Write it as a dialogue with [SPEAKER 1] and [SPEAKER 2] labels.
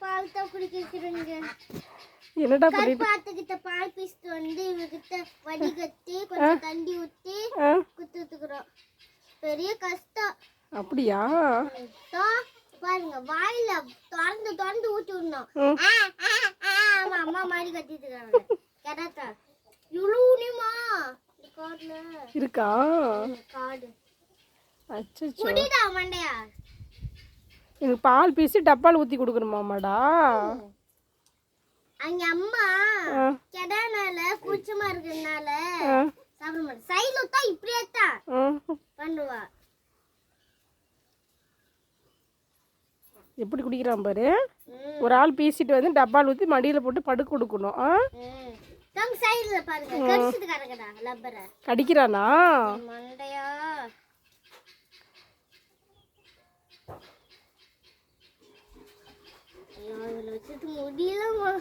[SPEAKER 1] பால் தான் குடிக்கிறீங்க
[SPEAKER 2] என்னடா பண்ணிட்டு
[SPEAKER 1] கருப்பாத்துக்கிட்ட பால் பீஸ்ட் வந்து இவகிட்ட வடிகட்டி கொஞ்சம் தண்ணி ஊத்தி
[SPEAKER 2] ஆ.
[SPEAKER 1] குத்துத்துக்குறோம் பெரிய கஷ்டம்.
[SPEAKER 2] அப்படியா?
[SPEAKER 1] பாருங்க வாயில திறந்து திறந்து ஊத்தி விடணும். அம்மா மாதிரி கத்திட்டு இருக்காங்க. கரெக்டா இவ்வளவுமா
[SPEAKER 2] இருக்கா?
[SPEAKER 1] கார்டு
[SPEAKER 2] அச்சோ
[SPEAKER 1] மண்டையா?
[SPEAKER 2] எனக்கு பால் பீசி டப்பால் ஊற்றி கொடுக்கணுமாமாடா.
[SPEAKER 1] அங்க அம்மா கெடானால கூச்சமா இருக்கிறதுனால
[SPEAKER 2] ஆ.
[SPEAKER 1] சாப்பிட மாட்டேன். சைடுல தான் இப்படியே தான். பண்ணுவா.
[SPEAKER 2] எப்படி குடிக்கிறான் பாரு? ஒரு ஆள் பீசிட்டு வந்து டப்பால் ஊற்றி மடியில் போட்டு படுக்க கொடுக்கணும். ஆ. கடிக்கிறானா?
[SPEAKER 1] Kalau tu mudi lah.